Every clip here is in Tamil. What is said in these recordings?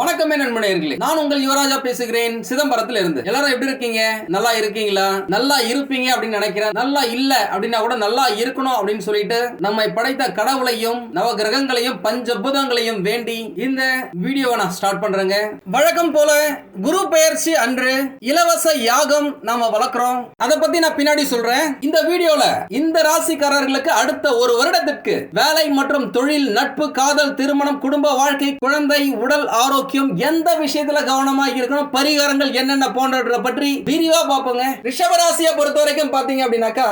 வணக்கமே நண்பனேர்களே நான் உங்கள் யுவராஜா பேசுகிறேன். சிதம்பரத்துல இருந்து. எல்லாரும் எப்படி இருக்கீங்க? நல்லா இருக்கீங்களா? நல்லா இருப்பீங்க அப்படின்னு நினைக்கிறேன். நல்லா இல்ல அப்படின்னா கூட நல்லா இருக்கணும் அப்படின்னு சொல்லிட்டு நம்மை படைத்த கடவுளையும் நவ கிரகங்களையும் பஞ்சபூதங்களையும் வேண்டி இந்த வீடியோவை நான் ஸ்டார்ட் பண்றேங்க. வழக்கம் போல குரு பெயர்ச்சி அன்று இலவச யாகம் நாம வளர்க்குறோம். அதை பத்தி நான் பின்னாடி சொல்றேன். இந்த வீடியோல இந்த ராசிக்காரர்களுக்கு அடுத்த ஒரு வருடத்திற்கு வேலை மற்றும் தொழில் நட்பு காதல் திருமணம் குடும்ப வாழ்க்கை குழந்தை உடல் ஆரோக்கியம் முக்கியம் எந்த விஷயத்துல கவனமா இருக்கணும் பரிகாரங்கள் என்னென்ன போன்றவற்றை பற்றி விரிவா பார்ப்போங்க. ரிஷபராசியை பொறுத்த வரைக்கும் பாத்தீங்க அப்படின்னாக்கா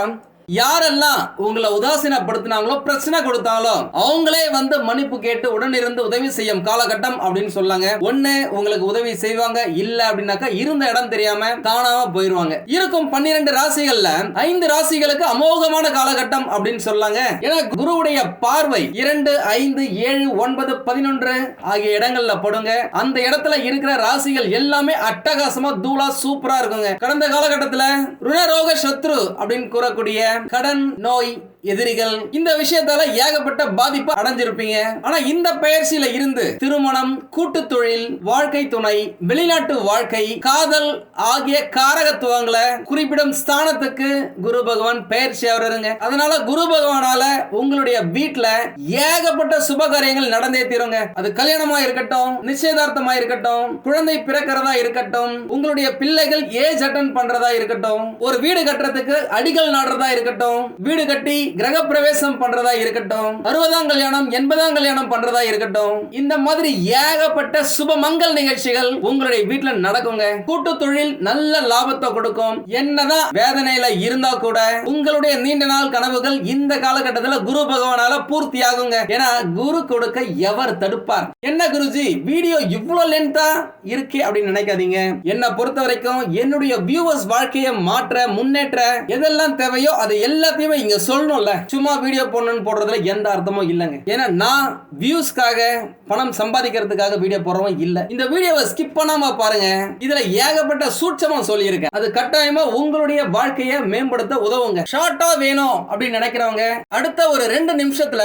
யாரெல்லாம் உங்களை உதாசீனப்படுத்தினாங்களோ பிரச்சனை கொடுத்தாலும் அவங்களே வந்து மன்னிப்பு கேட்டு உடனிருந்து உதவி செய்யும் காலகட்டம் அப்படின்னு சொல்லாங்க. ஒண்ணு உங்களுக்கு உதவி செய்வாங்க. இல்ல அப்படின்னாக்கா இருந்த இடம் தெரியாம காணாம போயிருவாங்க. இருக்கும் பன்னிரண்டு ராசிகள்ல ஐந்து ராசிகளுக்கு அமோகமான காலகட்டம் அப்படின்னு சொல்லாங்க. ஏன்னா குருவுடைய பார்வை இரண்டு ஐந்து ஏழு ஒன்பது பதினொன்று ஆகிய இடங்கள்ல படுங்க. அந்த இடத்துல இருக்கிற ராசிகள் எல்லாமே அட்டகாசமா தூளா சூப்பரா இருக்குங்க. கடந்த காலகட்டத்துல ருணரோக சத்ரு அப்படின்னு கூறக்கூடிய கடன் நோய் எதிரிகள். இந்த விஷயத்தால ஏகப்பட்ட பாதிப்பு அடைஞ்சிருப்பீங்க. ஆனா இந்த பயிற்சியில இருந்து திருமணம் கூட்டு தொழில் வாழ்க்கை துணை வெளிநாட்டு வாழ்க்கை காதல் ஆகிய காரகத்துவங்களை குறிப்பிடும் ஸ்தானத்துக்கு குரு பகவான் பயிற்சி அவருங்க அதனால குரு பகவானால உங்களுடைய வீட்டுல ஏகப்பட்ட சுப காரியங்கள் நடந்தே தீருங்க. அது கல்யாணமா இருக்கட்டும் நிச்சயதார்த்தமா இருக்கட்டும் குழந்தை பிறக்கிறதா இருக்கட்டும் உங்களுடைய பிள்ளைகள் ஏஜ் அட்டன் பண்றதா இருக்கட்டும் ஒரு வீடு கட்டுறதுக்கு அடிகள் நாடுறதா இருக்கட்டும் வீடு கட்டி கிரக பிரவேசம் பண்றதா இருக்கட்டும் அறுபதாம் கல்யாணம் எண்பதாம் கல்யாணம் பண்றதா இருக்கட்டும் இந்த மாதிரி ஏகப்பட்ட சுபமங்கல் நிகழ்ச்சிகள் உங்களுடைய வீட்டுல நடக்குங்க. கூட்டு தொழில் நல்ல லாபத்தை கொடுக்கும். என்னதான் வேதனையில இருந்தா கூட உங்களுடைய நீண்ட நாள் கனவுகள் இந்த காலகட்டத்துல குரு பகவானால பூர்த்தி ஆகுங்க ஏன்னா குரு கொடுக்க எவர் தடுப்பார். என்ன குருஜி வீடியோ இவ்வளவு லென்த்தா இருக்கே அப்படின்னு நினைக்காதீங்க. என்ன பொறுத்த வரைக்கும் என்னுடைய வியூவர்ஸ் வாழ்க்கையை மாற்ற முன்னேற்ற எதெல்லாம் தேவையோ அதை எல்லாத்தையுமே இங்க சொல்லணும் சொல்லணும்ல சும்மா வீடியோ போடணும்னு போடுறதுல எந்த அர்த்தமும் இல்லைங்க. ஏன்னா நான் வியூஸ்க்காக பணம் சம்பாதிக்கிறதுக்காக வீடியோ போடுறவன் இல்ல. இந்த வீடியோவை ஸ்கிப் பண்ணாம பாருங்க. இதுல ஏகப்பட்ட சூட்சமா சொல்லியிருக்கேன். அது கட்டாயமா உங்களுடைய வாழ்க்கையை மேம்படுத்த உதவுங்க. ஷார்ட்டா வேணும் அப்படின்னு நினைக்கிறவங்க அடுத்த ஒரு ரெண்டு நிமிஷத்துல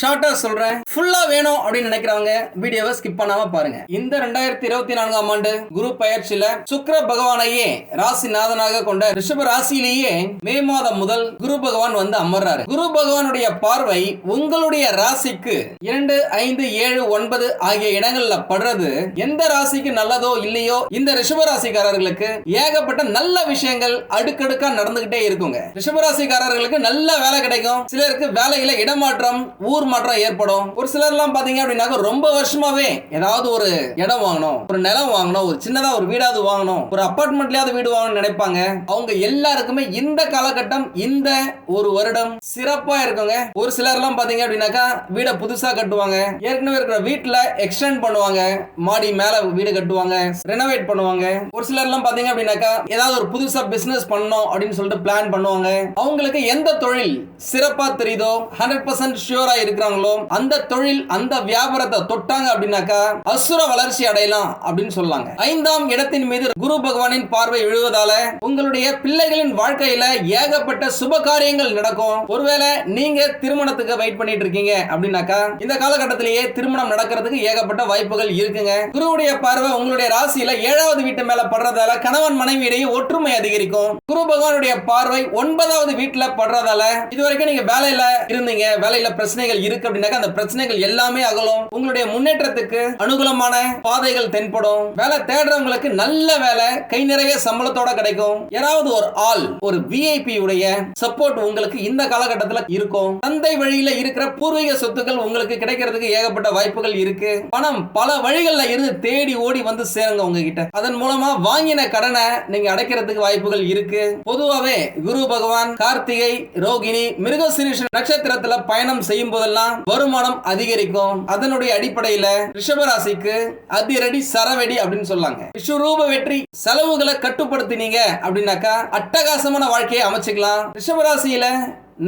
ஷார்ட்டா சொல்றேன். ஃபுல்லா வேணும் அப்படின்னு நினைக்கிறவங்க வீடியோவை ஸ்கிப் பண்ணாம பாருங்க. இந்த ரெண்டாயிரத்தி இருபத்தி நான்காம் ஆண்டு குரு பயிற்சியில சுக்கிர பகவானையே ராசிநாதனாக கொண்ட ரிஷப ராசியிலேயே மே மாதம் முதல் குரு பகவான் வந்து அமர்றாரு. குரு பகவானுடைய பார்வை உங்களுடைய ராசிக்கு இரண்டு ஐந்து ஏழு ஒன்பது ஆகிய இடங்கள்ல படுறது எந்த ராசிக்கு நல்லதோ இல்லையோ இந்த ரிஷப ராசிக்காரர்களுக்கு ஏகப்பட்ட நல்ல விஷயங்கள் அடுக்கடுக்கா நடந்துகிட்டே இருக்குங்க. ரிஷப ராசிக்காரர்களுக்கு நல்ல வேலை கிடைக்கும். சிலருக்கு வேலையில இடமாற்றம் ஊர் மாற்றம் ஏற்படும். ஒரு சிலர் எல்லாம் பாத்தீங்க அப்படின்னாக்க ரொம்ப வருஷமாவே ஏதாவது ஒரு இடம் வாங்கணும் ஒரு நிலம் வாங்கணும் ஒரு சின்னதா ஒரு வீடாவது வாங்கணும் ஒரு அபார்ட்மெண்ட்லயாவது வீடு வாங்கணும்னு நினைப்பாங்க. அவங்க எல்லாருக்குமே இந்த காலகட்டம் இந்த ஒரு வருடம் சிறப்பா இருக்குங்க. ஒரு சிலர் எல்லாம் பாத்தீங்க அப்படின்னாக்கா வீடை புதுசா கட்டுவாங்க. ஏற்கனவே இருக்கிற வீட்டுல எக்ஸ்டெண்ட் பண்ணுவாங்க. மாடி மேல வீடு கட்டுவாங்க. ரெனோவேட் பண்ணுவாங்க. ஒரு சிலர் எல்லாம் பாத்தீங்க அப்படின்னாக்கா ஏதாவது ஒரு புதுசா பிசினஸ் பண்ணணும் அப்படின்னு சொல்லிட்டு பிளான் பண்ணுவாங்க. அவங்களுக்கு எந்த தொழில் சிறப்பா தெரியுதோ ஹண்ட்ரட் பர்சன்ட் ஷியூரா இருக்கிறாங்களோ அந்த தொழில் அந்த வியாபாரத்தை தொட்டாங்க அப்படின்னாக்கா அசுர வளர்ச்சி அடையலாம் அப்படின்னு சொல்லாங்க. ஐந்தாம் இடத்தின் மீது குரு பகவானின் பார்வை விழுவதால உங்களுடைய பிள்ளைகளின் வாழ்க்கையில ஏகப்பட்ட சுப காரியங்கள் நடக்கும். ஒருவேளை நீங்க திருமணத்துக்கு வெயிட் பண்ணிட்டு இருக்கீங்க அப்படின்னாக்கா இந்த காலகட்டத்திலேயே திருமணம் நடக்கிறதுக்கு ஏகப்பட்ட வாய்ப்புகள் இருக்குங்க. குருவுடைய பார்வை உங்களுடைய ராசியில ஏழாவது வீட்டு மேல படுறதால கணவன் மனைவி இடையே ஒற்றுமை அதிகரிக்கும். குரு பகவானுடைய பார்வை ஒன்பதாவது வீட்டுல படுறதால இது வரைக்கும் நீங்க வேலையில இருந்தீங்க வேலையில பிரச்சனைகள் இருக்கு அப்படின்னாக்கா அந்த பிரச்சனைகள் எல்லாமே அகலும். உங்களுடைய முன்னேற்றத்துக்கு அனுகூலமான பாதைகள் தென்படும். வேலை தேடுறவங்களுக்கு நல்ல வேலை கை நிறைய சம்பளத்தோட கிடைக்கும். யாராவது ஒரு ஆள் ஒரு விஐபி உடைய சப்போர்ட் உங்களுக்கு இந்த காலகட்டத்தில் இருக்கும். தந்தை வழியில இருக்கிற பூர்வீக சொத்துக்கள் உங்களுக்கு கிடைக்கிறதுக்கு ஏகப்பட்ட வாய்ப்புகள் இருக்கு. பணம் பல வழிகள்ல இருந்து தேடி ஓடி வந்து சேருங்க உங்ககிட்ட. அதன் மூலமா வாங்கின கடனை நீங்க அடைக்கிறதுக்கு வாய்ப்புகள் இருக்கு. பொதுவாவே குரு பகவான் கார்த்திகை ரோகிணி மிருகசிரீஷ நட்சத்திரத்துல பயணம் செய்யும் போதெல்லாம் வருமானம் அதிகரிக்கும். அதனுடைய அடிப்படையில ரிஷபராசிக்கு அதிரடி சரவெடி அப்படின்னு சொல்லாங்க. விஸ்வரூப வெற்றி செலவுகளை கட்டுப்படுத்தினீங்க அப்படின்னாக்கா அட்டகாசமான வாழ்க்கையை அமைச்சுக்கலாம். ரிஷபராசியில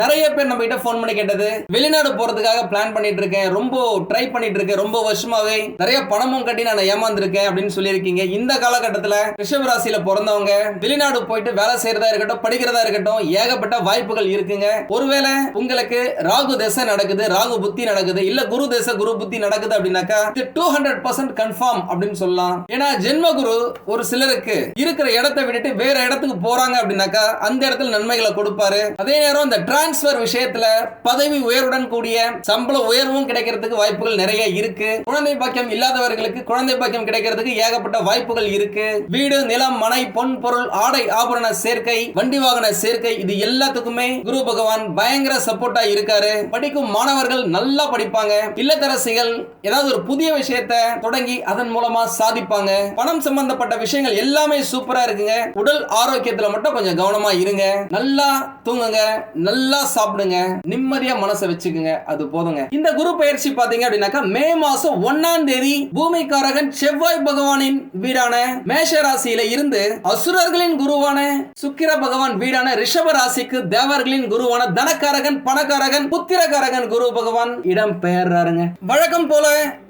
நிறைய பேர் நம்ம கிட்ட ஃபோன் பண்ணி கேட்டது. வெளிநாடு போறதுக்காக பிளான் பண்ணிட்டு இருக்கேன். ரொம்ப ட்ரை பண்ணிட்டு இருக்கேன். ரொம்ப வருஷமாவே நிறைய பணமும் கட்டி நான் ஏமாந்துருக்கேன் அப்படின்னு சொல்லியிருக்கீங்க. இந்த காலகட்டத்துல ரிஷப ராசியில பிறந்தவங்க வெளிநாடு போயிட்டு வேலை செய்யறதா இருக்கட்டும் படிக்கிறதா இருக்கட்டும் ஏகப்பட்ட வாய்ப்புகள் இருக்குங்க. ஒருவேளை உங்களுக்கு ராகு தசை நடக்குது ராகு புத்தி நடக்குது இல்ல குரு தசை குரு புத்தி நடக்குது அப்படின்னாக்கா டூ ஹண்ட்ரட் பர்சன்ட் கன்ஃபார்ம் அப்படின்னு சொல்லலாம். ஏன்னா ஜென்ம குரு ஒரு சிலருக்கு இருக்கிற இடத்தை விட்டுட்டு வேற இடத்துக்கு போறாங்க அப்படின்னாக்கா அந்த இடத்துல நன்மைகளை கொடுப்பாரு. அதே நேரம் இந்த டிரான்ஸ்பர் விஷயத்துல பதவி உயர்வுடன் கூடிய சம்பள உயர்வும் கிடைக்கிறதுக்கு வாய்ப்புகள் நிறைய இருக்கு. குழந்தை பாக்கியம் இல்லாதவர்களுக்கு குழந்தை பாக்கியம் கிடைக்கிறதுக்கு ஏகப்பட்ட வாய்ப்புகள் இருக்கு. வீடு நிலம் மனை பொன் பொருள் ஆடை ஆபரண சேர்க்கை வண்டி வாகன சேர்க்கை இது எல்லாத்துக்குமே குரு பகவான் பயங்கர சப்போர்ட்டா இருக்காரு. படிக்கும் மாணவர்கள் நல்லா படிப்பாங்க. இல்லத்தரசிகள் ஏதாவது ஒரு புதிய விஷயத்தை தொடங்கி அதன் மூலமா சாதிப்பாங்க. பணம் சம்பந்தப்பட்ட விஷயங்கள் எல்லாமே சூப்பரா இருக்குங்க. உடல் ஆரோக்கியத்துல மட்டும் கொஞ்சம் கவனமா இருங்க. நல்லா தூங்குங்க. நல்லா சாப்பிடுங்க நிம்மதியா மனசை வச்சுக்குங்க அது போதுங்க. இந்த குரு பயிற்சி பாத்தீங்க அப்படின்னாக்கா மே மாசம் ஒன்னாம் தேதி பூமிக்காரகன் செவ்வாய் பகவானின் வீடான மேஷ ராசியில இருந்து அசுரர்களின் குருவான சுக்கிர பகவான் வீடான ரிஷப ராசிக்கு தேவர்களின் குருவான தனக்காரகன் பணக்காரகன் புத்திரக்காரகன் குரு பகவான் இடம் பெயர்றாருங்க. வழக்கம் போல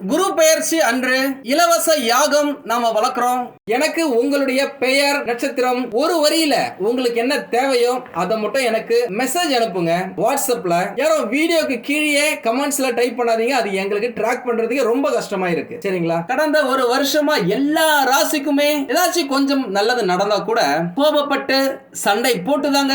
குரு பெயர்ச்சி அன்று இலவச யாகம் நாம வளர்க்குறோம். எனக்கு உங்களுடைய பெயர் நட்சத்திரம் ஒரு வரியில உங்களுக்கு என்ன தேவையோ அதை மட்டும் எனக்கு மெசேஜ் அனுப்புங்க வாட்ஸ்அப்ல யாரோ வீடியோக்கு கீழே கமெண்ட்ஸ்ல டைப் பண்ணாதீங்க. அது எங்களுக்கு ட்ராக் பண்றதுக்கு ரொம்ப கஷ்டமா இருக்கு சரிங்களா? கடந்த ஒரு வருஷமா எல்லா ராசிக்குமே ஏதாச்சும் கொஞ்சம் நல்லது நடந்தா கூட கோபப்பட்டு சண்டை போட்டுதாங்க.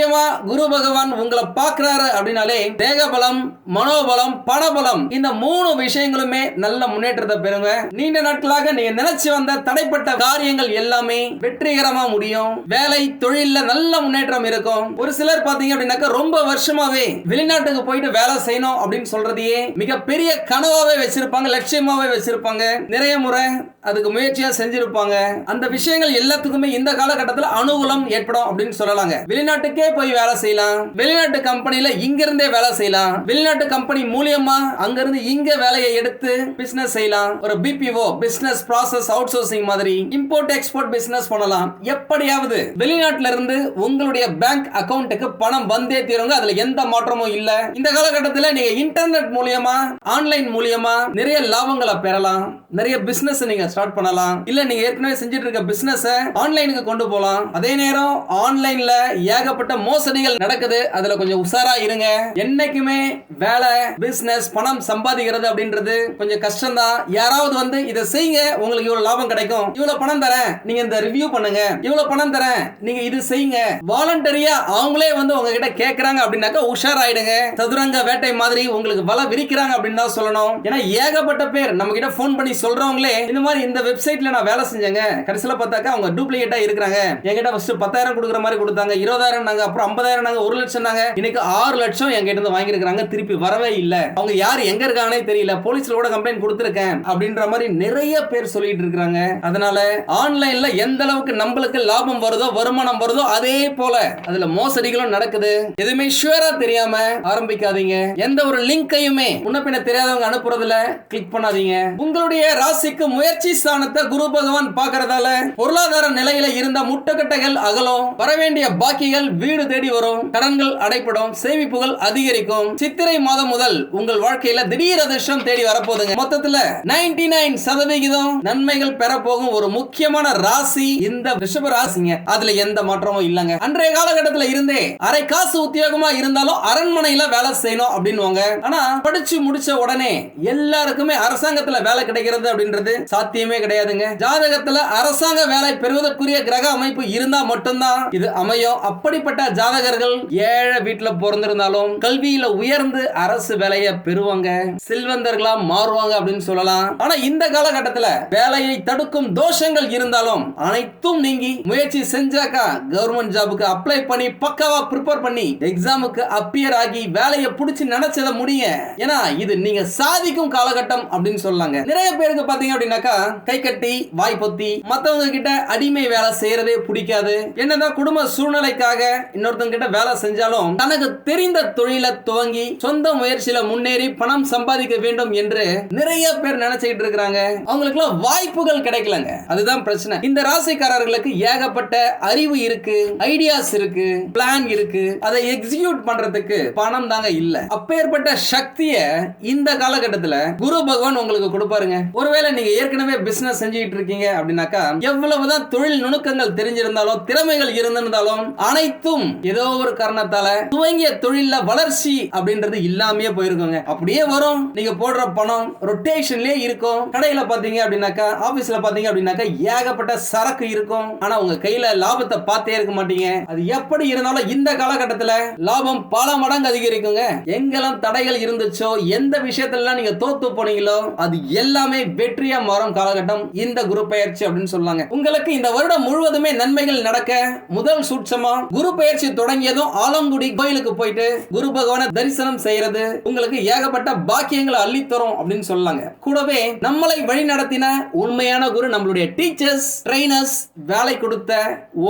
முக்கியமா குரு பகவான் உங்களை பார்க்கிறாரு அப்படின்னாலே தேகபலம் மனோபலம் பணபலம் இந்த மூணு விஷயங்களுமே நல்ல முன்னேற்றத்தை பெறுங்க. நீண்ட நாட்களாக நீங்க நினைச்சு வந்த தடைப்பட்ட காரியங்கள் எல்லாமே வெற்றிகரமா முடியும். வேலை தொழில நல்ல முன்னேற்றம் இருக்கும். ஒரு சிலர் பாத்தீங்க அப்படின்னாக்கா ரொம்ப வருஷமாவே வெளிநாட்டுக்கு போயிட்டு வேலை செய்யணும் அப்படின்னு சொல்றதையே மிகப்பெரிய கனவாவே வச்சிருப்பாங்க லட்சியமாவே வச்சிருப்பாங்க. நிறைய முறை அதுக்கு முயற்சியா செஞ்சிருப்பாங்க. அந்த விஷயங்கள் எல்லாத்துக்குமே இந்த காலகட்டத்தில் அனுகூலம் ஏற்படும் அப்படின்னு சொல்லலாங்க. வெளிநாட்டுக்கே போய் வேலை செய்யலாம். வெளிநாட்டு கம்பெனியில இங்க இருந்தே வேலை செய்யலாம். வெளிநாட்டு கம்பெனி மூலியமா அங்க இருந்து இங்க வேலையை எடுத்து பிசினஸ் செய்யலாம். ஒரு BPO business process outsourcing மாதிரி இம்போர்ட் எக்ஸ்போர்ட் பிசினஸ் பண்ணலாம். எப்படியாவது வெளிநாட்டுல இருந்து உங்களுடைய பேங்க் அக்கவுண்ட்டுக்கு பணம் வந்தே தீருங்க. அதுல எந்த மாற்றமும் இல்ல. இந்த காலகட்டத்தில் நீங்க இன்டர்நெட் மூலியமா ஆன்லைன் மூலியமா நிறைய லாபங்களை பெறலாம். நிறைய பிசினஸ் நீங்க ஸ்டார்ட் பண்ணலாம். இல்ல நீங்க ஏற்கனவே செஞ்சுட்டு இருக்க பிசினஸ் ஆன்லைனுக்கு கொண்டு போலாம். அதே நேரம் ஆன்லைன்ல ஏகப்பட்ட மோசடிகள் நடக்குது. அதுல கொஞ்சம் உஷாரா இருங்க. என்னைக்குமே வேலை பிசினஸ் பணம் சம்பாதிக்கிறது அப்படின்றது கொஞ்சம் கஷ்டம் தான் யாராவது வந்து இதை செய்யுங்க உங்களுக்கு இவ்வளவு லாபம் கிடைக்கும். இவ்வளவு பணம் தரேன் நீங்க இந்த ரிவ்யூ பண்ணுங்க. இவ்வளவு பணம் தரேன் நீங்க இது செய்யுங்க வாலண்டரியா அவங்களே வந்து உங்ககிட்ட கேக்குறாங்க அப்படின்னாக்கா உஷாராயிடுங்க. சதுரங்க வேட்டை மாதிரி உங்களுக்கு வலை விரிக்கிறாங்க அப்படின்னு தான் சொல்லணும். ஏன்னா ஏகப்பட்ட பேர் நம்ம கிட்ட ஃபோன் பண்ணி சொல்றவங்களே இந்த மாதிரி இந்த வெப்சைட்ல நான் வேலை செஞ்சேங்க. கடைசியில பார்த்தாக்கா அவங்க டூப்ளிகேட்டா இருக்கிறாங்க. என்கிட்ட ஃபர்ஸ்ட் பத்தாயிரம் கொடுக்குற மாதிரி கொடுத்தாங்க. இருபதாயிரம் நாங்க அப்புறம் ஐம்பதாயிரம் நாங்க ஒரு லட்சம் நாங்க இன்னைக்கு ஆறு லட்சம் என்கிட்ட இருந்து வாங்கியிருக்காங்க திருப்பி வரவே இல்ல. அவங்க யார் எங்க இருக்காங்கன்னே தெரியல. போலீஸ்ல கூட கம்ப்ளைண்ட் கொடுத்துருக்கேன். அப்படின்ற மாதிரி நிறைய பேர் சொல்லிட்டு இருக்காங்க அதனால ஆன்லைன்ல எந்த அளவுக்கு நம்மளுக்கு லாபம் வருதோ வருமானம் வருதோ அதே போல அதுல மோசடிகளும் நடக்குது. எதுவுமே ஷுவரா தெரியாம ஆரம்பிக்காதீங்க. எந்த ஒரு லிங்கையுமே முன்ன பின்ன தெரியாதவங்க அனுப்புறதுல கிளிக் பண்ணாதீங்க. உங்களுடைய ராசிக்கு முயற்சி ஆட்சி ஸ்தானத்தை குரு பகவான் பாக்குறதால பொருளாதார நிலையில இருந்த முட்டுக்கட்டைகள் அகலும் வரவேண்டிய பாக்கிகள் வீடு தேடி வரும் கடன்கள் அடைப்படும் சேமிப்புகள் அதிகரிக்கும். சித்திரை மாதம் முதல் உங்கள் வாழ்க்கையில திடீர் அதிர்ஷ்டம் தேடி வரப்போகுதுங்க. மொத்தத்துல 99% நைன் சதவிகிதம் நன்மைகள் பெறப்போகும் ஒரு முக்கியமான ராசி இந்த ரிஷப ராசிங்க. அதுல எந்த மாற்றமும் இல்லங்க. அன்றைய காலகட்டத்துல இருந்தே அரை காசு உத்தியோகமா இருந்தாலும் அரண்மனையில வேலை செய்யணும் அப்படின்னு ஆனா படிச்சு முடிச்ச உடனே எல்லாருக்குமே அரசாங்கத்துல வேலை கிடைக்கிறது அப்படின்றது சாத்தியம் கிடையாதுங்க. ஜாதகத்துல அரசாங்க வேலை பெறுவதற்குரிய கிரக அமைப்பு இருந்தா மட்டும்தான் இது அமையும். அப்படிப்பட்ட ஜாதகர்கள் ஏழை வீட்டுல பிறந்திருந்தாலும் கல்வியில உயர்ந்து அரசு வேலையை பெறுவாங்க. செல்வந்தர்களா மாறுவாங்க அப்படின்னு சொல்லலாம். ஆனா இந்த காலகட்டத்துல வேலையை தடுக்கும் தோஷங்கள் இருந்தாலும் அனைத்தும் நீங்கி முயற்சி செஞ்சாக்கா கவர்மெண்ட் ஜாபுக்கு அப்ளை பண்ணி பக்காவா ப்ரிப்பேர் பண்ணி எக்ஸாமுக்கு அப்பியர் ஆகி வேலையை பிடிச்சி நினைச்சதை முடிய ஏன்னா இது நீங்க சாதிக்கும் காலகட்டம் அப்படின்னு சொல்லாங்க நிறைய பேருக்கு பாத்தீங்க அப்படின்னாக்கா கை கட்டி வாய் பொத்தி மத்தவங்க கிட்ட அடிமை வேலை செய்யறதே பிடிக்காது. என்னதான் குடும்ப சூழ்நிலைக்காக இன்னொருத்தங்க கிட்ட வேலை செஞ்சாலும் தனக்கு தெரிந்த தொழிலை துவங்கி சொந்த முயற்சியில முன்னேறி பணம் சம்பாதிக்க வேண்டும் என்று நிறைய பேர் நினைச்சுக்கிட்டு இருக்கிறாங்க. அவங்களுக்கு வாய்ப்புகள் கிடைக்கலங்க. அதுதான் பிரச்சனை. இந்த ராசிக்காரர்களுக்கு ஏகப்பட்ட அறிவு இருக்கு ஐடியாஸ் இருக்கு பிளான் இருக்கு. அதை எக்ஸிக்யூட் பண்றதுக்கு பணம் தாங்க இல்ல. அப்பேற்பட்ட சக்திய இந்த காலகட்டத்துல குரு பகவான் உங்களுக்கு கொடுப்பாருங்க. ஒருவேளை நீங்க ஏற்கனவே பிசினஸ் செஞ்சுக்கிட்டு இருக்கீங்க அப்படின்னாக்கா எவ்வளவுதான் தொழில் நுணுக்கங்கள் தெரிஞ்சிருந்தாலும் திறமைகள் இருந்திருந்தாலும் அனைத்தும் ஏதோ ஒரு காரணத்தால துவங்கிய தொழில வளர்ச்சி அப்படின்றது இல்லாமயே போயிருக்குங்க. அப்படியே வரும். நீங்க போடுற பணம் ரொட்டேஷன்லயே இருக்கும். கடையில பாத்தீங்க அப்படின்னாக்கா ஆபீஸ்ல பாத்தீங்க அப்படின்னாக்கா ஏகப்பட்ட சரக்கு இருக்கும். ஆனா உங்க கையில லாபத்தை பார்த்தே இருக்க மாட்டீங்க. அது எப்படி இருந்தாலும் இந்த காலகட்டத்துல லாபம் பல மடங்கு அதிகரிக்குங்க. எங்கெல்லாம் தடைகள் இருந்துச்சோ எந்த விஷயத்துல நீங்க தோத்து போனீங்களோ அது எல்லாமே வெற்றியா மாறும் காலகட்டம் இந்த குரு பயிற்சி அப்படின்னு சொல்லுவாங்க. உங்களுக்கு இந்த வருடம் முழுவதுமே நன்மைகள் நடக்க முதல் சூட்சமா குரு பயிற்சி தொடங்கியதும் ஆலங்குடி கோயிலுக்கு போயிட்டு குரு பகவான தரிசனம் செய்யறது உங்களுக்கு ஏகப்பட்ட பாக்கியங்களை அள்ளித்தரும் அப்படின்னு சொல்லாங்க கூடவே நம்மளை வழி நடத்தின உண்மையான குரு நம்மளுடைய டீச்சர்ஸ் ட்ரைனர்ஸ் வேலை கொடுத்த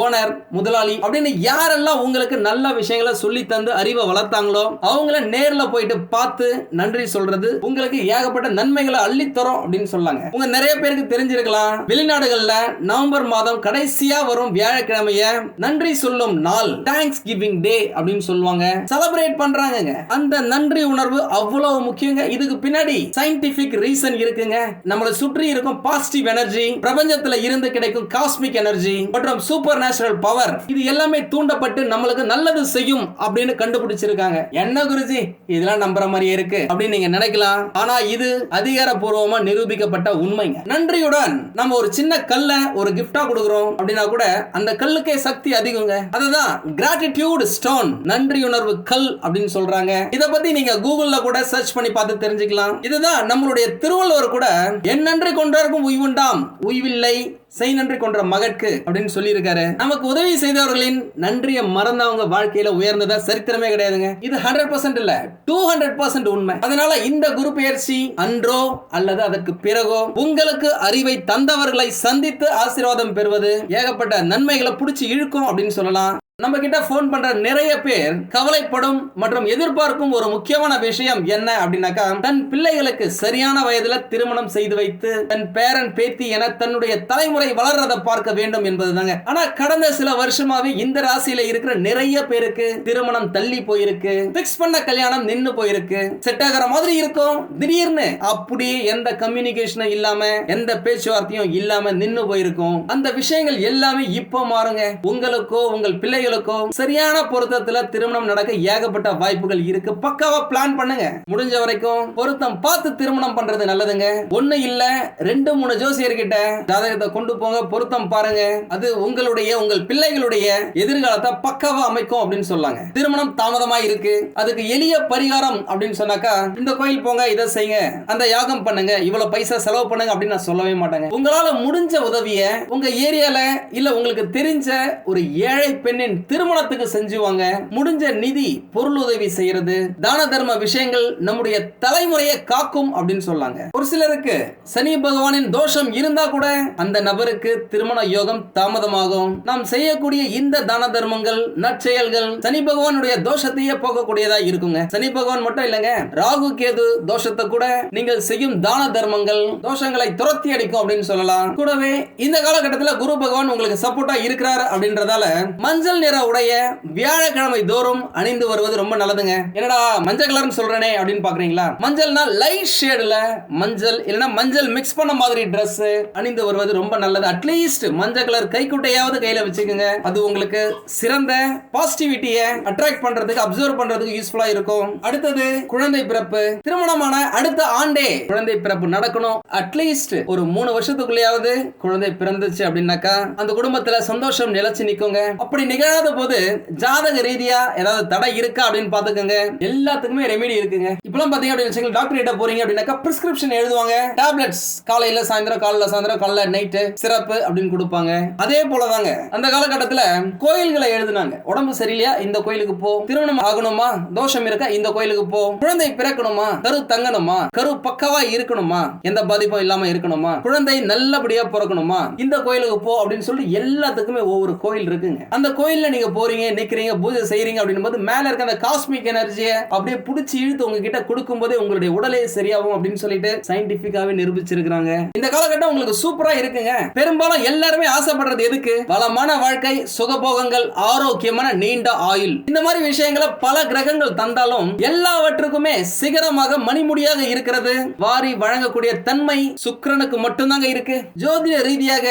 ஓனர் முதலாளி அப்படின்னு யாரெல்லாம் உங்களுக்கு நல்ல விஷயங்களை சொல்லி தந்து அறிவை வளர்த்தாங்களோ அவங்கள நேர்ல போயிட்டு பார்த்து நன்றி சொல்றது உங்களுக்கு ஏகப்பட்ட நன்மைகளை அள்ளித்தரும் அப்படின்னு சொல்லாங்க உங்க நிறைய பேர் பேருக்கு தெரிஞ்சிருக்கலாம். வெளிநாடுகள்ல நவம்பர் மாதம் கடைசியா வரும் வியாழக்கிழமைய நன்றி சொல்லும் நாள் தேங்க்ஸ் கிவிங் டே அப்படின்னு சொல்லுவாங்க. செலிப்ரேட் பண்றாங்கங்க. அந்த நன்றி உணர்வு அவ்வளவு முக்கியங்க. இதுக்கு பின்னாடி சயின்டிபிக் ரீசன் இருக்குங்க. நம்மளை சுற்றி இருக்கும் பாசிட்டிவ் எனர்ஜி பிரபஞ்சத்துல இருந்து கிடைக்கும் காஸ்மிக் எனர்ஜி மற்றும் சூப்பர் நேச்சுரல் பவர் இது எல்லாமே தூண்டப்பட்டு நம்மளுக்கு நல்லது செய்யும் அப்படின்னு கண்டுபிடிச்சிருக்காங்க. என்ன குருஜி? இதெல்லாம் நம்புற மாதிரியே இருக்கு அப்படின்னு நீங்க நினைக்கலாம். ஆனா இது அதிகாரப்பூர்வமா நிரூபிக்கப்பட்ட உண்மைங்க. நன்றியுடன் நம்ம ஒரு சின்ன கல்லை ஒரு கிஃப்டா கொடுக்குறோம் அப்படின்னா கூட அந்த கல்லுக்கே சக்தி அதிகங்க. அதுதான் கிராட்டிடியூட் ஸ்டோன் நன்றியுணர்வு கல் அப்படின்னு சொல்றாங்க. இத பத்தி நீங்க கூகுள்ல கூட சர்ச் பண்ணி பார்த்து தெரிஞ்சுக்கலாம். இதுதான் நம்மளுடைய திருவள்ளுவர் கூட என் நன்றி கொண்டாருக்கும் உய்வுண்டாம் உய்வில்லை செய் நன்றி கொன்ற மகட்கு அப்படின்னு சொல்லியிருக்காரு. நமக்கு உதவி செய்தவர்களின் நன்றியை மறந்தவங்க வாழ்க்கையில உயர்ந்ததா சரித்திரமே கிடையாதுங்க. இது ஹண்ட்ரட் பர்சன்ட் இல்ல டூ ஹண்ட்ரட் பர்சன்ட் உண்மை. அதனால இந்த குரு பயிற்சி அன்றோ அல்லது அதற்கு பிறகோ உங்களுக்கு அறிவை தந்தவர்களை சந்தித்து ஆசீர்வாதம் பெறுவது ஏகப்பட்ட நன்மைகளை பிடிச்சி இழுக்கும் அப்படின்னு சொல்லலாம். நம்ம கிட்ட ஃபோன் பண்ற நிறைய பேர் கவலைப்படும் மற்றும் எதிர்பார்க்கும் ஒரு முக்கியமான விஷயம் என்ன அப்படின்னாக்கா தன் பிள்ளைகளுக்கு சரியான வயதுல திருமணம் செய்து வைத்து தன் பேரன் பேத்தி என தன்னுடைய தலைமுறை வளர்றதை பார்க்க வேண்டும் என்பதுதாங்க. ஆனா கடந்த சில வருஷமாவே இந்த ராசியில இருக்கிற நிறைய பேருக்கு திருமணம் தள்ளி போயிருக்கு பிக்ஸ் பண்ண கல்யாணம் நின்னு போயிருக்கு செட் ஆகிற மாதிரி இருக்கும். திடீர்னு அப்படியே எந்த கம்யூனிகேஷனும் இல்லாம எந்த பேச்சுவார்த்தையும் இல்லாம நின்னு போயிருக்கும். அந்த விஷயங்கள் எல்லாமே இப்போ மாறுங்க. உங்களுக்கோ உங்கள் பிள்ளைகளுக்கோ சரியான பொருத்தத்துல திருமணம் நடக்க ஏகப்பட்ட வாய்ப்புகள் இருக்கு. பக்காவா பிளான் பண்ணுங்க. முடிஞ்ச வரைக்கும் பொருத்தம் பார்த்து திருமணம் பண்றது நல்லதுங்க. ஒண்ணு இல்ல ரெண்டு மூணு ஜோசியர்கிட்ட ஜாதகத்தை கொண்டு போங்க பொருத்தம் பாருங்க. அது உங்களுடைய உங்கள் பிள்ளைகளுடைய எதிர்காலத்தை பக்காவா அமைக்கும் அப்படின்னு சொல்லாங்க. திருமணம் தாமதமா இருக்கு. அதுக்கு எளிய பரிகாரம் அப்படின்னு சொன்னாக்கா இந்த கோயில் போங்க இதை செய்யுங்க. அந்த யாகம் பண்ணுங்க இவ்வளவு பைசா செலவு பண்ணுங்க அப்படின்னு நான் சொல்லவே மாட்டேங்க. உங்களால முடிஞ்ச உதவிய உங்க ஏரியால இல்ல உங்களுக்கு தெரிஞ்ச ஒரு ஏழை பெண்ணின் திருமணத்துக்கு செஞ்சுவாங்க முடிஞ்ச நிதி பொருள் உதவி செய்யறது. தான தர்ம விஷயங்கள் நம்முடைய தலைமுறையை காக்கும் அப்படின்னு சொல்லாங்க. ஒரு சிலருக்கு சனி பகவானின் தோஷம் இருந்தா கூட அந்த நபருக்கு திருமண யோகம் தாமதமாகும். நாம் செய்யக்கூடிய இந்த தான தர்மங்கள் நற்செயல்கள் சனி பகவானுடைய தோஷத்தையே போகக்கூடியதா இருக்குங்க. சனி பகவான் மட்டும் இல்லைங்க. ராகு கேது தோஷத்தை கூட நீங்கள் செய்யும் தான தர்மங்கள் தோஷங்களை துரத்தி அடிக்கும் அப்படின்னு சொல்லலாம். கூடவே இந்த காலகட்டத்தில் குரு பகவான் உங்களுக்கு சப்போர்ட்டா இருக்கிறார் அப்படின்றதால மஞ்சள் நிற உடைய வியாழக்கிழமை தோறும் அணிந்து வருவது ரொம்ப நல்லதுங்க. என்னடா மஞ்சள் கலர்னு சொல்றேனே அப்படின்னு பாக்குறீங்களா? மஞ்சள்னா லைட் ஷேடுல மஞ்சள் இல்லைன்னா மஞ்சள் மிக்ஸ் பண்ண மாதிரி ட்ரெஸ் அணிந்து வருவது ரொம்ப நல்லது. அட்லீஸ்ட் மஞ்சள் கலர் கைக்குட்டையாவது கையில வச்சுக்கோங்க. அது உங்களுக்கு சிறந்த பாசிட்டிவிட்டியை அட்ராக்ட் பண்றதுக்கு அப்சர்வ் பண்றதுக்கு யூஸ்ஃபுல்லா இருக்கும். அடுத்தது குழந்தை பிறப்பு. திருமணமான அடுத்த ஆண்டே குழந்தை பிறப்பு நடக்கணும். அட்லீஸ்ட் ஒரு மூணு வருஷத்துக்குள்ளேயாவது குழந்தை பிறந்துச்சு அப்படின்னாக்கா அந்த குடும்பத்துல சந்தோஷம் நிலைச்சு நிக்குங்க. அப்படி நிகழாத போது ஜாதக ரீதியா ஏதாவது தடை இருக்கா அப்படின்னு பாத்துக்கோங்க எல்லாத்துக்குமே ரெமெடி இருக்குங்க. இப்பெல்லாம் பாத்தீங்க அப்படின்னு டாக்டர் கிட்ட போறீங்க அப்படின்னாக்கா பிரிஸ்கிரிப்ஷன் எழுதுவாங்க. டேப்லெட்ஸ் காலையில சாயந்தரம் காலைல சாயந்தரம் காலைல நைட்டு சிறப்பு அப்படின்னு கொடுப்பாங்க. அதே போலதாங்க அந்த காலகட்டத்துல கோயில்களை எழுதுனாங்க. உடம்பு சரியில்லையா? இந்த கோயிலுக்கு போ. திருமணம் ஆகணுமா? தோஷம் இருக்கா? இந்த கோயிலுக்கு போ. குழந்தை பிறக்கணுமா? கரு தங்கணுமா? கரு பக்கவா இருக்கணுமா? எந்த பாதிப்பும் இல்லாம இருக்கணுமா? குழந்தை நல்லபடியா பிறக்கணுமா? இந்த கோயிலுக்கு போ அப்படின்னு சொல்லிட்டு எல்லாத்துக்குமே ஒவ்வொரு கோயில் இருக்குங்க. அந்த கோயில்ல நீங்க போறீங்க நிக்கிறீங்க பூஜை செய்றீங்க அப்படின்னும் போது மேல இருக்க அந்த காஸ்மிக் எனர்ஜியை அப்படியே பிடிச்சி இழுத்து உங்ககிட்ட கொடுக்கும் போதே உங்களுடைய உடலே சரியாகும் அப்படின்னு சொல்லிட்டு சயின்டிபிக்காவே நிரூபிச்சிருக்காங்க இந்த காலகட்டம் உங்களுக்கு சூப்பரா இருக்குங்க. பெரும்பாலும் எல்லாருமே ஆசைப்படுறது எதுக்கு? வளமான வாழ்க்கை சுகபோகங்கள் ஆரோக்கியமான நீண்ட ஆயுள். இந்த மாதிரி விஷயங்களை பல கிரகங்கள் தந்தாலும் எல்லாவற்றுக்குமே சிகரமாக மணிமுடியாக இருக்கிறது. வாரி வழங்கக்கூடிய தன்மை சுக்கரனுக்கு மட்டும்தாங்க இருக்கு. ஜோதிட ரீதியாக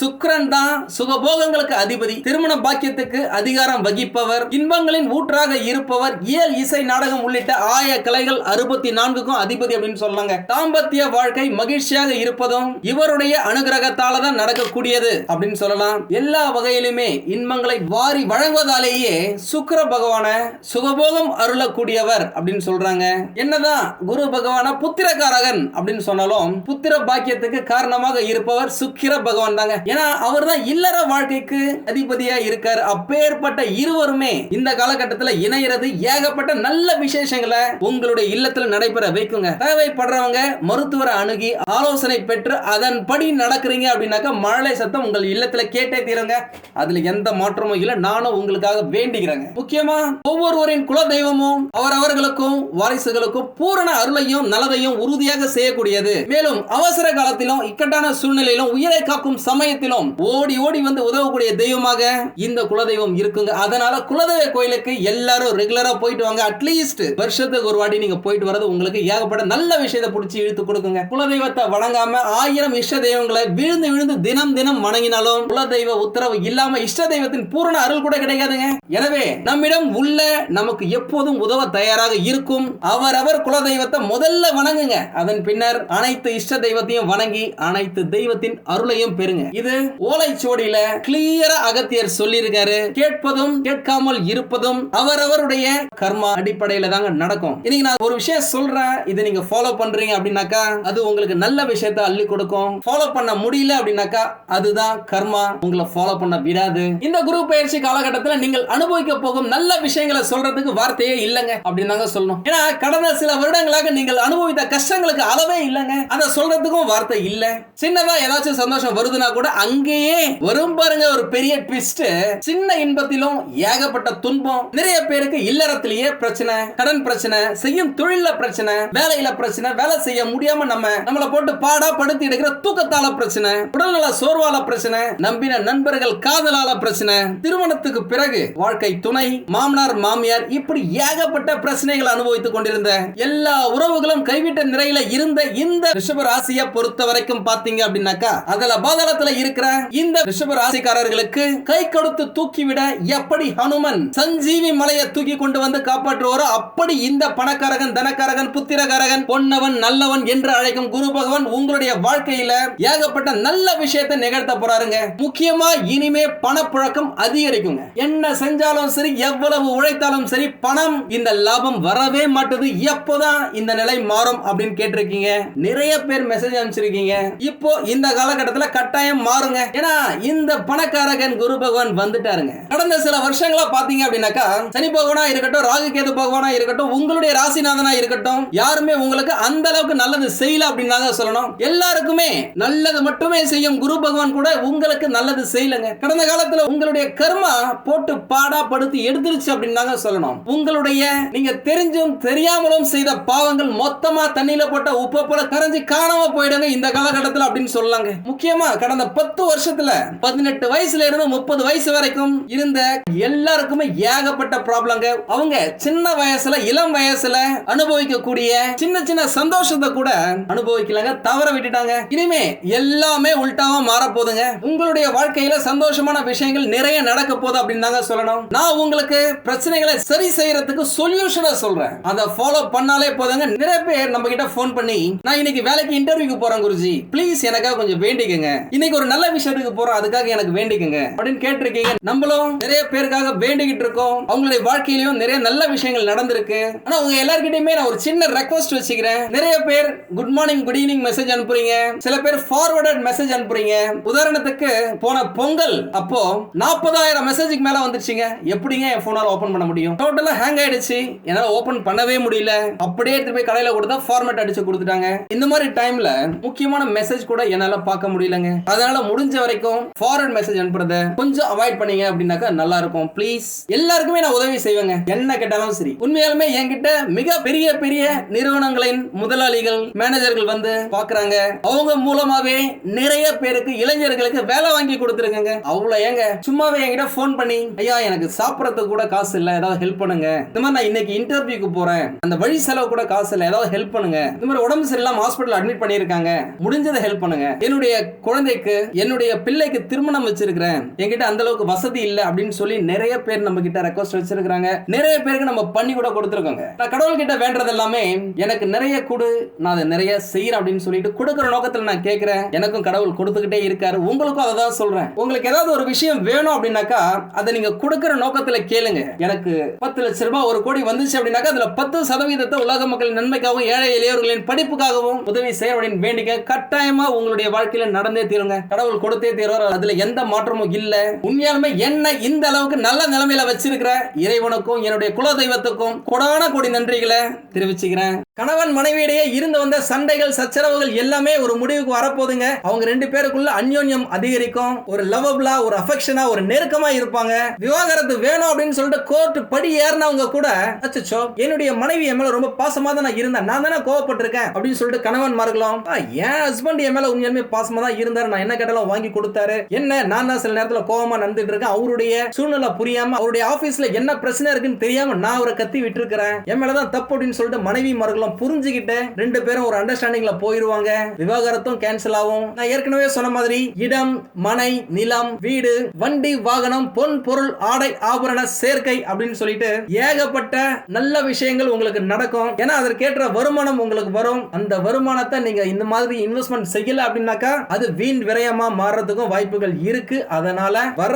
சுக்கரன் தான் சுகபோகங்களுக்கு அதிபதி. திருமண பாக்கியத்துக்கு அதிகாரம் வகிப்பவர் இன்பங்களின் ஊற்றாக இருப்பவர் இயல் இசை நாடகம் உள்ளிட்ட ஆய கலைகள் அறுபத்தி நான்குக்கும் அதிபதி அப்படின்னு சொல்லாங்க தாம்பத்திய வாழ்க்கை மகிழ்ச்சியாக இருப்பதும் இவருடைய அனுகிரகத்தால தான் நடக்கக்கூடியது அப்படின்னு சொல்லலாம். எல்லா வகையிலுமே இன்பங்களை வாரி வழங்குவதாலேயே சுக்கிர பகவான சுகபோகம் அருளக்கூடியவர் அப்படின்னு சொல்றாங்க. என்னதான் குரு பகவான புத்திரகாரகன் அப்படின்னு சொன்னாலும் புத்திர பாக்கியத்துக்கு காரணமாக இருப்பவர் சுக்கிர பகவான் தாங்க. ஏன்னா அவர் தான் இல்லற வாழ்க்கைக்கு அதிபதியா இருக்கார் அப்பேற்பட்ட இருவருமே இந்த காலகட்டத்தில் இணையிறது ஏகப்பட்ட நல்ல விசேஷங்களை உங்களுடைய இல்லத்தில் நடைபெற வைக்குங்க. தேவைப்படுறவங்க மருத்துவரை அணுகி ஆலோசனை பெற்று அதன்படி நடக்கிறீங்க அப்படின்னாக்கா மழலை சத்தம் உங்கள் இல்லத்துல கேட்டே தீருங்க. அதுல எந்த மாற்றமும் இல்லை. நானும் உங்களுக்காக வேண்டிக்கிறேங்க. முக்கியமா ஒவ்வொருவரின் குல தெய்வமும் அவரவர்களுக்கும் வாரிசுகளுக்கும் பூரண அருளையும் நலதையும் உறுதியாக செய்யக்கூடியது. மேலும் அவசர காலத்திலும் இக்கட்டான சூழ்நிலையிலும் உயிரை காக்கும் சமயத்திலும் ஓடி ஓடி வந்து உதவக்கூடிய தெய்வமாக இந்த குலதெய்வம் இருக்குங்க. அதனால குலதெய்வ கோயிலுக்கு எல்லாரும் ரெகுலரா போயிட்டு வாங்க. அட்லீஸ்ட் வருஷத்துக்கு ஒரு வாட்டி நீங்க போயிட்டு வரது உங்களுக்கு ஏகப்பட்ட நல்ல விஷயத்தை பிடிச்சி இழுத்து கொடுக்குங்க. குலதெய்வத்தை வணங்காம ஆயிரம் இஷ்ட தெய்வங்களை விழுந்து விழுந்து தினம் தினம் வணங்கினாலும் குலதெய்வ உத்தரவு இல்லாம இஷ்ட தெய்வத்தின் பூரண அருள் கூட கிடைக்காதுங்க. எனவே நம்மிடம் உள்ள நமக்கு எப்போதும் உதவ தயாராக இருக்கும் அவரவர் குலதெய்வத்தை முதல்ல வணங்குங்க. அதன் பின்னர் அனைத்து இஷ்ட தெய்வத்தையும் வணங்கி அனைத்து தெய்வத்தின் அருளையும் பெறுங்க. இது ஓலைச்சுவடியில கிளியரா அகத்தியர் சொல்லியிருக்காரு. கேட்பதும் கேட்காமல் இருப்பதும் அவரவருடைய கர்மா அடிப்படையில தாங்க நடக்கும். இன்னைக்கு நான் ஒரு விஷயம் சொல்றேன். இதை நீங்க ஃபாலோ பண்றீங்க அப்படின்னாக்கா அது உங்களுக்கு நல்ல விஷயத்தை அள்ளி கொடுக்கும். ஃபாலோ பண்ண முடியல அப்படின்னாக்கா அதுதான் கர்மா. உங்களை ஃபாலோ பண்ண விடாது. இந்த குரு பயிற்சி காலகட்டத்தில் நீங்கள் அனுபவிக்க போகும் நல்ல விஷயங்களை சொல்றதுக்கு வார்த்தையே இல்லைங்க அப்படின்னு தாங்க சொல்லணும். ஏன்னா கடந்த சில வருடங்களாக நீங்கள் அனுபவித்த கஷ்டங்களுக்கு அளவே இல்லைங்க. அதை சொல்றதுக்கும் வார்த்தை இல்ல. சின்னதா ஏதாச்சும் சந்தோஷம் வருதுன்னா கூட அங்கேயே வரும் பாருங்க ஒரு பெரிய ட்விஸ்ட் சின்ன இன்பத்திலும் ஏகப்பட்ட துன்பம் நிறைய பேருக்கு இல்லறத்திலேயே பிரச்சனை கடன் பிரச்சனை செய்யும் தொழில பிரச்சனை வேலையில பிரச்சனை வேலை செய்ய முடியாம நம்ம நம்மள போட்டு பாடா படுத்து எடுக்கிற தூக்கத்தால பிரச்சனை உடல்நல சோர்வால பிரச்சனை நம்பின நண்பர்கள் காதலால பிரச்சனை திருமணத்துக்கு பிறகு வாழ்க்கை துணை மாமனார் மாமியார் இப்படி ஏகப்பட்ட பிரச்சனைகள் அனுபவித்துக் கொண்டிருந்த எல்லா உறவுகளும் கைவிட்ட நிலையில இருந்த இந்த ரிஷப ராசியை பொறுத்த வரைக்கும் பாத்தீங்க அப்படின்னாக்கா அதுல பாதாளத்துல இருக்கிற இந்த ரிஷப ராசிக்காரர்களுக்கு கை கொடுத்து தூக்கிவிட எப்படி ஹனுமன் சஞ்சீவி மலையை தூக்கி கொண்டு வந்து காப்பாற்றுவாரோ அப்படி இந்த பணக்காரகன் தனக்காரகன் புத்திரகாரகன் பொன்னவன் நல்லவன் என்று அழைக்கும் குரு பகவான் உங்களுடைய வாழ்க்கையில ஏகப்பட்ட நல்ல விஷயத்தை நிகழ்த்த போறாருங்க. முக்கியமா இனிமே பணப்புழக்கம் அதிகரிக்குங்க. என்ன செஞ்சாலும் சரி எவ்வளவு உழைத்தாலும் சரி பணம் இந்த லாபம் வரவே மாட்டுது. எப்போதான் இந்த நிலை மாறும் அப்படின்னு கேட்டிருக்கீங்க. நிறைய பேர் மெசேஜ் அனுப்பிச்சிருக்கீங்க. இப்போ இந்த காலகட்டத்தில் கட்டாயம் மாறுங்க. ஏன்னா இந்த பணக்காரகன் குரு பகவான் வந்துட்டாரு பாருங்க. கடந்த சில வருஷங்களா பாத்தீங்க அப்படின்னாக்கா சனி பகவானா இருக்கட்டும் ராகு கேது பகவானா இருக்கட்டும் உங்களுடைய ராசிநாதனா இருக்கட்டும் யாருமே உங்களுக்கு அந்த அளவுக்கு நல்லது செய்யல அப்படின்னு தாங்க சொல்லணும். எல்லாருக்குமே நல்லது மட்டுமே செய்யும் குரு பகவான் கூட உங்களுக்கு நல்லது செய்யலங்க. கடந்த காலத்துல உங்களுடைய கர்மா போட்டு பாடா படுத்து எடுத்துருச்சு அப்படின்னு தாங்க சொல்லணும். உங்களுடைய நீங்க தெரிஞ்சும் தெரியாமலும் செய்த பாவங்கள் மொத்தமா தண்ணியில போட்ட உப்பை போல கரைஞ்சு காணாம போயிடுங்க இந்த காலகட்டத்தில் அப்படின்னு சொல்லலாங்க. முக்கியமா கடந்த பத்து வருஷத்துல பதினெட்டு வயசுல இருந்து முப்பது வயசு வரைக்கும் இருந்த எல்லாருக்குமே ஏகப்பட்ட ப்ராப்ளங்க அவங்க சின்ன வயசுல இளம் வயசுல அனுபவிக்கக்கூடிய சின்ன சின்ன சந்தோஷத்தை கூட அனுபவிக்கலங்க தவற விட்டுட்டாங்க. இனிமே எல்லாமே உல்டாவா மாற போதுங்க உங்களுடைய வாழ்க்கையில சந்தோஷமான விஷயங்கள் நிறைய நடக்க போகுது அப்படின்னு தாங்க சொல்லணும். நான் உங்களுக்கு பிரச்சனைகளை சரி செய்யறதுக்கு சொல்யூஷனை சொல்றேன். அதை ஃபாலோ பண்ணாலே போதுங்க. நிறைய பேர் நம்ம கிட்ட ஃபோன் பண்ணி நான் இன்னைக்கு வேலைக்கு இன்டர்வியூக்கு போறேன் குருஜி. ப்ளீஸ் எனக்காக கொஞ்சம் வேண்டிக்கங்க. இன்னைக்கு ஒரு நல்ல விஷயத்துக்கு போறோம். அதுக்காக எனக்கு வேண்டிக்கங்க. அப்படின்னு கேட்டிருக்கீங்க. நம்மளும் நிறைய பேருக்காக வேண்டிக்கிட்டு இருக்கோம். அவங்களுடைய வாழ்க்கையிலயும் நிறைய நல்ல விஷயங்கள் நடந்திருக்கு. ஆனா உங்க எல்லாருக்கிட்டையுமே நான் ஒரு சின்ன ரெக்வஸ்ட் வச்சுக்கிறேன். நிறைய பேர் good morning good evening message அனுப்புறீங்க. சில பேர் ஃபார்வர்டட் மெசேஜ் அனுப்புறீங்க. உதாரணத்துக்கு போன பொங்கல் அப்போ நாற்பதாயிரம் மெசேஜுக்கு மேல வந்துருச்சுங்க. எப்படிங்க என் போனால ஓபன் பண்ண முடியும்? டோட்டலா ஹேங் ஆயிடுச்சு. என்னால ஓபன் பண்ணவே முடியல. அப்படியே எடுத்து போய் கடையில கொடுத்தா ஃபார்மேட் அடிச்சு கொடுத்துட்டாங்க. இந்த மாதிரி டைம்ல முக்கியமான மெசேஜ் கூட என்னால பார்க்க முடியலங்க. அதனால முடிஞ்ச வரைக்கும் ஃபார்வர்ட் மெசேஜ் அனுப்புறத கொஞ்சம் அவாய்ட் பண்ணீங்க அப்படின்னாக்கா நல்லா இருக்கும் ப்ளீஸ் எல்லாருக்குமே நான் உதவி செய்வேங்க. என்ன கேட்டாலும் சரி. உண்மையாலுமே என்கிட்ட மிக பெரிய பெரிய நிறுவனங்களின் முதலாளிகள் மேனேஜர்கள் வந்து பாக்குறாங்க அவங்க மூலமாவே நிறைய பேருக்கு இளைஞர்களுக்கு வேலை வாங்கி கொடுத்துருக்கங்க. அவ்வளவு ஏங்க. சும்மாவே என்கிட்ட ஃபோன் பண்ணி ஐயா எனக்கு சாப்பிடறதுக்கு கூட காசு இல்ல. ஏதாவது ஹெல்ப் பண்ணுங்க. இந்த மாதிரி நான் இன்னைக்கு இன்டர்வியூக்கு போறேன். அந்த வழி செலவு கூட காசு இல்ல. ஏதாவது ஹெல்ப் பண்ணுங்க. இந்த மாதிரி உடம்பு சரியில்லாம ஹாஸ்பிட்டல் அட்மிட் பண்ணியிருக்காங்க. முடிஞ்சதை ஹெல்ப் பண்ணுங்க. என்னுடைய குழந்தைக்கு என்னுடைய பிள்ளைக்கு திருமணம் வச்சிருக்கிறேன். என்கிட்ட அந்த அளவுக்கு வசதி இல்லை அப்படின்னு சொல்லி நிறைய பேர் நம்ம கிட்ட ரெக்வஸ்ட் வச்சிருக்காங்க நிறைய பேருக்கு நம்ம பண்ணி கூட கொடுத்துருக்கோங்க. நான் கடவுள் கிட்ட வேண்டது எல்லாமே எனக்கு நிறைய கொடு நான் அதை நிறைய செய்யறேன் அப்படின்னு சொல்லிட்டு கொடுக்குற நோக்கத்துல நான் கேட்கிறேன் எனக்கும் கடவுள் கொடுத்துக்கிட்டே இருக்காரு. உங்களுக்கும் அதை தான் சொல்றேன். உங்களுக்கு ஏதாவது ஒரு விஷயம் வேணும் அப்படின்னாக்கா அதை நீங்க கொடுக்கிற நோக்கத்துல கேளுங்க. எனக்கு பத்து லட்ச ரூபாய் ஒரு கோடி வந்துச்சு அப்படின்னாக்கா அதுல பத்து சதவீதத்தை உலக மக்கள் நன்மைக்காகவும் ஏழை எளியவர்களின் படிப்புக்காகவும் உதவி செய்ய அப்படின்னு வேண்டிக்க கட்டாயமா உங்களுடைய வாழ்க்கையில நடந்தே தீருங்க. கடவுள் கொடுத்தே தீர்வார். அதுல எந்த மாற்றமும் இல்லை. உண்மையாலுமே என்ன இந்த அளவுக்கு நல்ல நிலைமையில வச்சிருக்கிற இறைவனுக்கும் என்னுடைய குல தெய்வத்துக்கும் கொடான கோடி நன்றிகளை தெரிவிச்சுக்கிறேன். கணவன் மனைவியிடையே இருந்து வந்த சண்டைகள் சச்சரவுகள் எல்லாமே ஒரு முடிவுக்கு வரப்போகுதுங்க. அவங்க ரெண்டு பேருக்குள்ள அந்யோன்யம் அதிகரிக்கும். ஒரு லவபிளா ஒரு அஃபெக்ஷனா ஒரு நெருக்கமா இருப்பாங்க. விவாகரத்து வேணும் அப்படின்னு சொல்லிட்டு கோர்ட் படி ஏறினவங்க கூட அச்சச்சோ என்னுடைய மனைவி என் மேல ரொம்ப பாசமா தான் நான் இருந்தேன். நான் தானே கோவப்பட்டிருக்கேன் அப்படின்னு சொல்லிட்டு கணவன் மார்களாம் என் ஹஸ்பண்ட் என் மேல உண்மையுமே பாசமா தான் இருந்தாரு. நான் என்ன கேட்டாலும் வாங்கி கொடுத்தாரு. என்ன நான் தான் சில நேரத்துல கோவமா நடந்துட்டு இருக்கேன். அவருடைய சூழ்நிலை புரியாம அவருடைய ஆபீஸ்ல என்ன பிரச்சனை இருக்குன்னு தெரியாம நான் அவரை கத்தி விட்டுருக்கிறேன். என் மேலதான் தப்பு அப்படின்னு சொல்லிட்டு மனைவி மார்களும் புரிஞ்சுக்கிட்டு ரெண்டு பேரும் ஒரு அண்டர்ஸ்டாண்டிங்ல போயிருவாங்க. விவாகரத்தும் கேன்சல் ஆகும். நான் ஏற்கனவே சொன்ன மாதிரி இடம் மனை நிலம் வீடு வண்டி வாகனம் பொன் பொருள் ஆடை ஆபரண சேர்க்கை அப்படின்னு சொல்லிட்டு ஏகப்பட்ட நல்ல விஷயங்கள் உங்களுக்கு நடக்கும். ஏன்னா அதற்கேற்ற வருமானம் உங்களுக்கு வரும். அந்த வருமானத்தை நீங்க இந்த மாதிரி இன்வெஸ்ட்மெண்ட் செய்யல அப்படின்னாக்கா அது வீண் விரயமா மாறுறதுக்கும் வாய்ப்புகள் இருக்கு. அதனால வர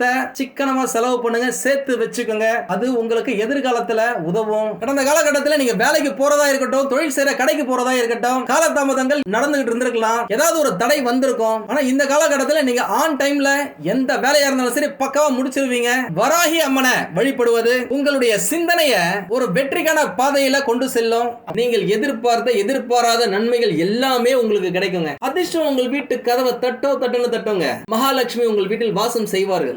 பணத்தை சிக்கனமா செலவு பண்ணுங்க சேர்த்து வச்சுக்கோங்க. அது உங்களுக்கு எதிர்காலத்துல உதவும். கடந்த காலகட்டத்தில் நீங்க வேலைக்கு போறதா இருக்கட்டும் தொழில் செய்யற கடைக்கு போறதா இருக்கட்டும் காலதாமதங்கள் நடந்துகிட்டு இருந்திருக்கலாம். ஏதாவது ஒரு தடை வந்திருக்கும். ஆனா இந்த காலகட்டத்தில் நீங்க ஆன் டைம்ல எந்த வேலையா இருந்தாலும் சரி பக்காவா முடிச்சிருவீங்க. வராகி அம்மனை வழிபடுவது உங்களுடைய சிந்தனைய ஒரு வெற்றிக்கான பாதையில கொண்டு செல்லும். நீங்கள் எதிர்பார்த்த எதிர்பாராத நன்மைகள் எல்லாமே உங்களுக்கு கிடைக்குங்க. அதிர்ஷ்டம் உங்கள் வீட்டு கதவை தட்டோ தட்டுன்னு தட்டுங்க. மகாலட்சுமி உங்கள் வீட்டில் வாசம் செய்வார்கள்.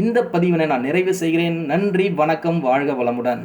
இந்த பதிவினை நான் நிறைவு செய்கிறேன். நன்றி வணக்கம் வாழ்க வளமுடன்.